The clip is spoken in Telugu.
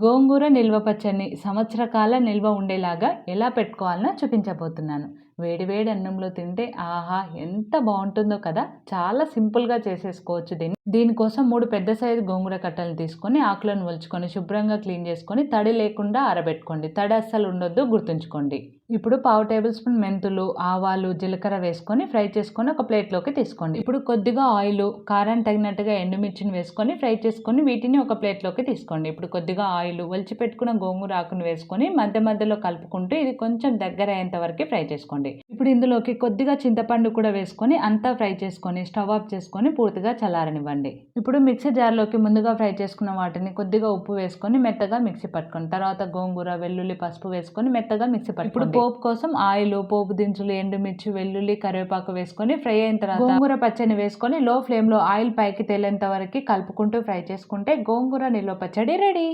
గోంగూర నిల్వ పచ్చడిని సంవత్సరకాల నిల్వ ఉండేలాగా ఎలా పెట్టుకోవాలనో చూపించబోతున్నాను. వేడివేడి అన్నంలో తింటే ఆహా ఎంత బాగుంటుందో కదా! చాలా సింపుల్గా చేసేసుకోవచ్చు దీన్ని. దీనికోసం మూడు పెద్ద సైజు గోంగూర కట్టలు తీసుకొని ఆకులను వలుచుకొని శుభ్రంగా క్లీన్ చేసుకొని తడి లేకుండా ఆరబెట్టుకోండి. తడి అస్సలు ఉండొద్దు గుర్తుంచుకోండి. ఇప్పుడు పావు టేబుల్ స్పూన్ మెంతులు ఆవాలు జీలకర్ర వేసుకొని ఫ్రై చేసుకొని ఒక ప్లేట్లోకి తీసుకోండి. ఇప్పుడు కొద్దిగా ఆయిల్ కారం తగినట్టుగా ఎండుమిర్చిని వేసుకొని ఫ్రై చేసుకొని వీటిని ఒక ప్లేట్లోకి తీసుకోండి. ఇప్పుడు కొద్దిగా ఆయిల్ వలిచిపెట్టుకున్న గోంగూర ఆకును వేసుకొని మధ్య మధ్యలో కలుపుకుంటూ ఇది కొంచెం దగ్గర అయ్యేంత వరకు ఫ్రై చేసుకోండి. ఇప్పుడు ఇందులోకి కొద్దిగా చింతపండు కూడా వేసుకొని అంతా ఫ్రై చేసుకొని స్టవ్ ఆఫ్ చేసుకొని పూర్తిగా చల్లారనివ్వండి. ఇప్పుడు మిక్సీ జార్లోకి ముందుగా ఫ్రై చేసుకున్న వాటిని కొద్దిగా ఉప్పు వేసుకొని మెత్తగా మిక్సీ పట్టుకోండి. తర్వాత గోంగూర వెల్లుల్లి పసుపు వేసుకొని మెత్తగా మిక్సీ పట్టుకోండి. ఇప్పుడు పోపు కోసం ఆయిల్ పోపు దినుసులు ఎండుమిర్చి వెల్లుల్లి కరివేపాకు వేసుకొని ఫ్రై అయిన తర్వాత గోంగూర పచ్చడిని వేసుకొని లో ఫ్లేమ్లో ఆయిల్ పైకి తేలేంత వరకు కలుపుకుంటూ ఫ్రై చేసుకుంటే గోంగూర నిల్వ పచ్చడి రెడీ.